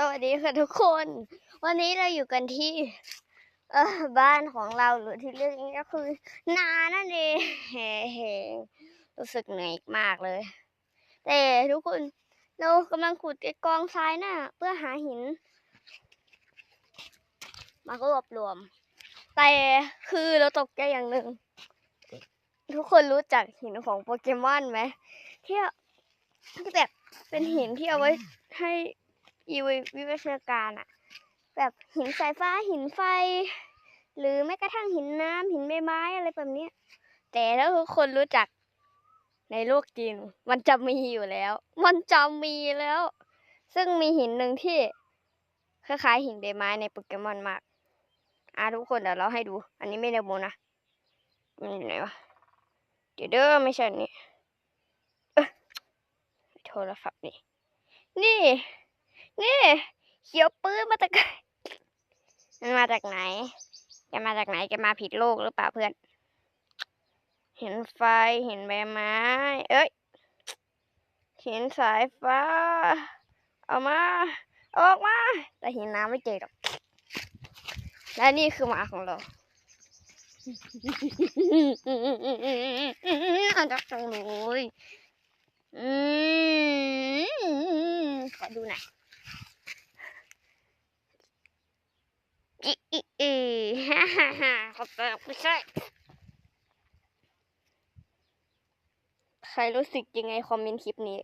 สวัสดีค่ะทุกคน วันนี้เราอยู่กันที่ เออบ้านของเราหรือที่เรียกนี้ก็คือ นานั่นเองแหงรู้สึกเหนื่อยมากเลย แต่ทุกคนเรากำลังขุดกองทรายน่ะ เพื่อหาหิน มารวบรวม แต่คือเราตกใจอย่างหนึ่ง ทุกคนรู้จักหินของโปเกมอนไหมที่ที่แบบเป็นหินที่เอาไว้ให้ อีวิวิวัฒนาการอะแบบหินสายฟ้าหินไฟ หรือแม้กระทั่งหินน้ำหินใบไม้อะไรแบบนี้ แต่ถ้าทุกคนรู้จักในโลกจริงมันจะมีอยู่แล้ว มันจะมีแล้ว ซึ่งมีหินหนึ่งที่คล้ายๆหินใบไม้ในโปเกมอนมาก อะทุกคนเดี๋ยวเราให้ดู อันนี้ไม่ได้โมนะ มันอยู่ไหนวะ เดี๋ยวเด้อไม่ใช่อันนี่เอ้ยโทรศัพท์นี่ นี่ นี่เขียวปื้นมาจากมันมาจากไหนแกมาจากไหนแกมาผิดโลกหรือเปล่าเพื่อน เห็นไฟเห็นใบไม้ เอ้ย เห็นสายฟ้า เอามา ออกมา แต่เห็นน้ำไม่เจอหรอก และนี่คือหมาของเราอาจจะจังเลยอืมขอดูหน่อย อีอีอีฮ่าฮ่าฮ่าขอบคุณไม่ใช่ใครรู้สึกยังไงคอมเมนต์คลิปนี้